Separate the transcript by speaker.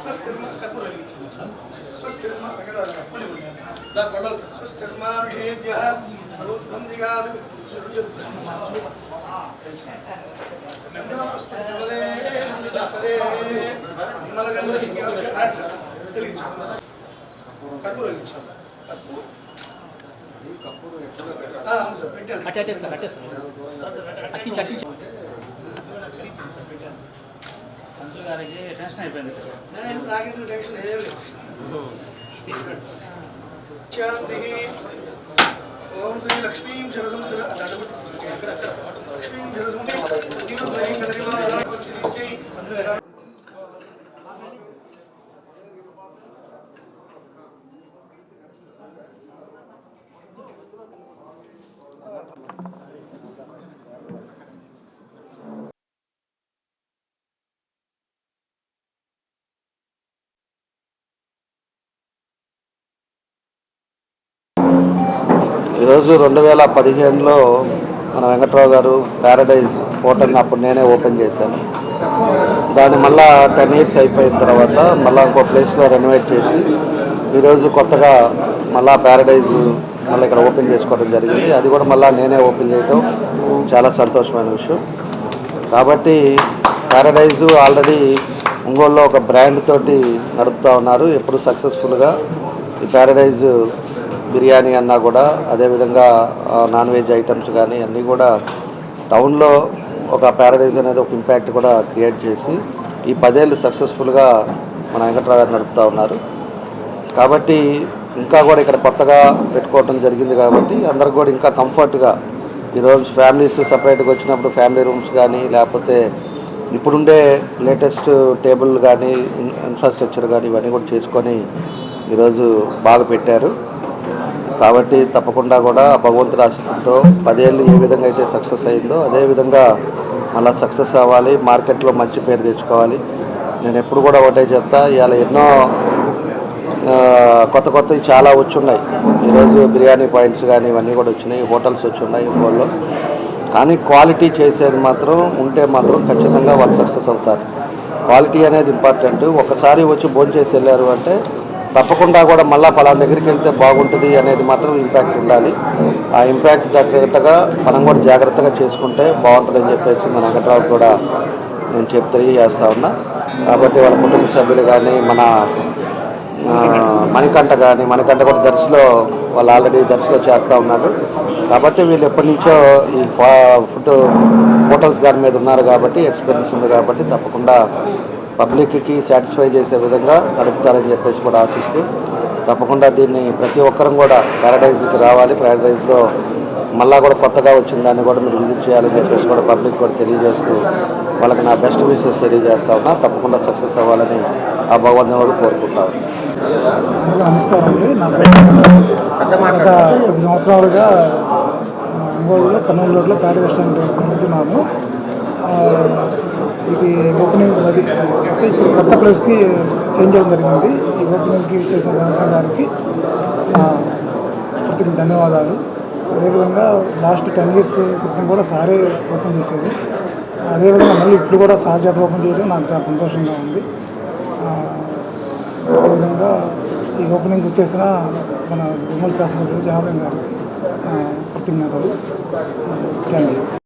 Speaker 1: స్వస్తిర్మ కప్పులి స్వస్తిర్మ విషేభ్య ఊర్ధ్వం దిగాదు కర్పూర ఇచ్చారు కర్పూర
Speaker 2: అట్టే సార్ అట్టే సార్ అట్టించి అట్టించి మంత్రి గారికి టెన్షన్ అయిపోయింది
Speaker 1: నాకెందుకు టెన్షన్ ఓం శ్రీ లక్ష్మీం శరసముద్ర లక్ష్మీం
Speaker 3: ఈరోజు రెండు వేల పదిహేనులో మన వెంకట్రావు గారు ప్యారడైజ్ హోటల్ని అప్పుడు నేనే ఓపెన్ చేశాను. దాన్ని మళ్ళా టెన్ ఇయర్స్ అయిపోయిన తర్వాత మళ్ళీ ఇంకో ప్లేస్లో రెనోవేట్ చేసి ఈరోజు కొత్తగా మళ్ళా ప్యారడైజ్ మళ్ళీ ఇక్కడ ఓపెన్ చేసుకోవడం జరిగింది. అది కూడా మళ్ళీ నేనే ఓపెన్ చేయడం చాలా సంతోషమైన విషయం. కాబట్టి ప్యారడైజ్ ఆల్రెడీ ఒంగోలులో ఒక బ్రాండ్ తోటి నడుపుతూ ఉన్నారు. ఎప్పుడు సక్సెస్ఫుల్గా ఈ ప్యారడైజ్ బిర్యానీ అన్నా కూడా అదేవిధంగా నాన్ వెజ్ ఐటమ్స్ కానీ అన్నీ కూడా టౌన్లో ఒక ప్యారడైజ్ అనేది ఒక ఇంపాక్ట్ కూడా క్రియేట్ చేసి ఈ పదేళ్ళు సక్సెస్ఫుల్గా మన వెంకట్రావు గారు నడుపుతూ ఉన్నారు. కాబట్టి ఇంకా కూడా ఇక్కడ కొత్తగా పెట్టుకోవటం జరిగింది కాబట్టి అందరికి కూడా ఇంకా కంఫర్ట్గా ఈరోజు ఫ్యామిలీస్ సపరేట్గా వచ్చినప్పుడు ఫ్యామిలీ రూమ్స్ కానీ లేకపోతే ఇప్పుడుండే లేటెస్ట్ టేబుల్ కానీ ఇన్ఫ్రాస్ట్రక్చర్ కానీ ఇవన్నీ కూడా చేసుకొని ఈరోజు బాగా పెట్టారు. కాబట్టి తప్పకుండా కూడా భగవంతుడి ఆశీస్సులతో పదేళ్ళు ఏ విధంగా అయితే సక్సెస్ అయిందో అదే విధంగా మళ్ళీ సక్సెస్ అవ్వాలి మార్కెట్లో మంచి పేరు తెచ్చుకోవాలి. నేను ఎప్పుడు కూడా ఒకటే చెప్తా ఇవాళ ఎన్నో కొత్త కొత్తవి చాలా వచ్చున్నాయి. ఈరోజు బిర్యానీ పాయింట్స్ కానీ ఇవన్నీ కూడా వచ్చినాయి హోటల్స్ వచ్చున్నాయి ఫోన్లో కానీ క్వాలిటీ చేసేది మాత్రం ఉంటే మాత్రం ఖచ్చితంగా వాళ్ళు సక్సెస్ అవుతారు. క్వాలిటీ అనేది ఇంపార్టెంట్. ఒకసారి వచ్చి భోజనం చేసి వెళ్ళారు అంటే తప్పకుండా కూడా మళ్ళీ పలానా దగ్గరికి వెళ్తే బాగుంటుంది అనేది మాత్రం ఇంపాక్ట్ ఉండాలి. ఆ ఇంపాక్ట్ తగ్గట్టుగా మనం కూడా జాగ్రత్తగా చేసుకుంటే బాగుంటుందని చెప్పేసి మన వెంకట్రావు కూడా నేను చెప్పి తెలియజేస్తా ఉన్నా. కాబట్టి వాళ్ళ కుటుంబ సభ్యులు కానీ మన మణికంఠ కానీ మణికంఠ కూడా దర్శిలో వాళ్ళు ఆల్రెడీ దర్శిలో చేస్తూ ఉన్నారు. కాబట్టి వీళ్ళు ఎప్పటి నుంచో ఈ ఫుడ్ హోటల్స్ దాని మీద ఉన్నారు కాబట్టి ఎక్స్పీరియన్స్ ఉంది కాబట్టి తప్పకుండా పబ్లిక్కి సాటిస్ఫై చేసే విధంగా నడుపుతారని చెప్పేసి కూడా ఆశిస్తూ తప్పకుండా దీన్ని ప్రతి ఒక్కరం కూడా ప్యారడైజ్కి రావాలి. ప్యారడైజ్లో మళ్ళా కూడా కొత్తగా వచ్చిన దాన్ని కూడా మీరు విజిట్ చేయాలని చెప్పేసి కూడా పబ్లిక్ కూడా తెలియజేస్తూ వాళ్ళకి నా బెస్ట్ విషెస్ తెలియజేస్తా ఉన్నా. తప్పకుండా సక్సెస్ అవ్వాలని ఆ భగవంతుని కూడా కోరుకుంటా
Speaker 4: నమస్కారం అండి. నా గత పది సంవత్సరాలుగా ఒంగోలులో కర్నూలు రోడ్లో ప్యాడ్ రెస్టారెంట్ నడుపుతున్నాను ఆ, ఇది ఓపెనింగ్ అది అయితే ఇప్పుడు కొత్త ప్లేస్కి చేంజ్ చేయడం జరిగింది. ఈ ఓపెనింగ్కి చేసిన సంవత్సరం గారికి నా ప్రతి ధన్యవాదాలు. అదేవిధంగా లాస్ట్ టెన్ ఇయర్స్ క్రితం కూడా సారే ఓపెన్ చేశారు. అదేవిధంగా మళ్ళీ ఇప్పుడు కూడా సార్ చేత ఓపెన్ చేయడం నాకు చాలా సంతోషంగా ఉంది. అదేవిధంగా ఈ ఓపెనింగ్ వచ్చేసిన మన ఉమ్మడి శాసనసభ్యులు జనార్దన్ గారికి కృతజ్ఞతలు. Thank you.